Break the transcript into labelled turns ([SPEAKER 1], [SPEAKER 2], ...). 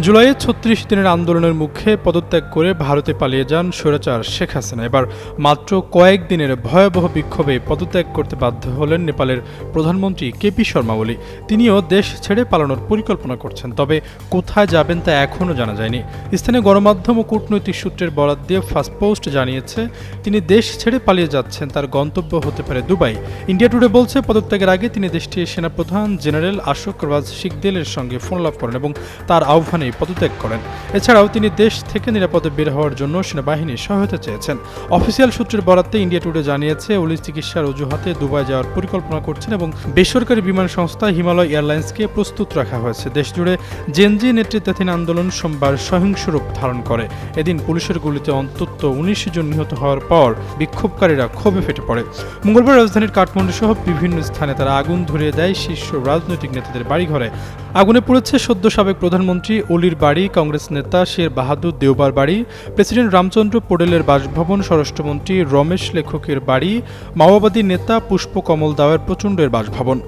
[SPEAKER 1] জুলাইয়ে ছত্রিশ দিনের আন্দোলনের মুখে পদত্যাগ করে ভারতে পালিয়ে যান স্বৈরাচার শেখ হাসিনা। এবার মাত্র কয়েক দিনের ভয়াবহ বিক্ষোভে পদত্যাগ করতে বাধ্য হলেন নেপালের প্রধানমন্ত্রী কেপি শর্মা ওলি তিনিও দেশ ছেড়ে পালানোর পরিকল্পনা করছেন, তবে কোথায় যাবেন তা এখনও জানা যায়নি। স্থানীয় গণমাধ্যম ও কূটনৈতিক সূত্রের বরাত দিয়ে ফার্স্ট পোস্ট জানিয়েছে, তিনি দেশ ছেড়ে পালিয়ে যাচ্ছেন, তার গন্তব্য হতে পারে দুবাই। ইন্ডিয়া টুডে বলছে, পদত্যাগের আগে তিনি দেশটির সেনাপ্রধান জেনারেল আশোক রাজ শিকদেলের সঙ্গে ফোন লাভ করেন এবং তার আহ্বানে পদত্যাগ করেন। এছাড়াও তিনি দেশ থেকে নিরাপদে বের হওয়ার জন্য সেনাবাহিনীর সহায়তা চেয়েছেন। অফিসিয়াল সূত্রের বরাতে ইন্ডিয়া টুডে জানিয়েছে ওলি চিকিৎসার অজুহাতে দুবাই যাওয়ার পরিকল্পনা করছেন এবং বেসরকারি বিমান সংস্থা হিমালয় এয়ারলাইন্সকে প্রস্তুত রাখা হয়েছে। দেশজুড়ে জেনজি নেতৃত্বাধীন আন্দোলন সোমবার সহিংস রূপ ধারণ করে। এদিন পুলিশের গুলিতে অন্তত উনিশ জন নিহত হওয়ার পর বিক্ষোভকারীরা ক্ষোভে ফেটে পড়ে। মঙ্গলবার রাজধানীর কাঠমান্ডু সহ বিভিন্ন স্থানে তারা আগুন ধরিয়ে দেয় শীর্ষ রাজনৈতিক নেতাদের বাড়িঘরে। আগুনে পড়েছে সদ্য সাবেক প্রধানমন্ত্রী অলির বাড়ি, কংগ্রেস নেতা শের বাহাদুর দেওবার বাড়ি, প্রেসিডেন্ট রামচন্দ্র পোডেলের বাসভবন, স্বরাষ্ট্রমন্ত্রী রমেশ লেখকের বাড়ি, মাওবাদী নেতা পুষ্পকমল দাওয়ের প্রচণ্ডের বাসভবন।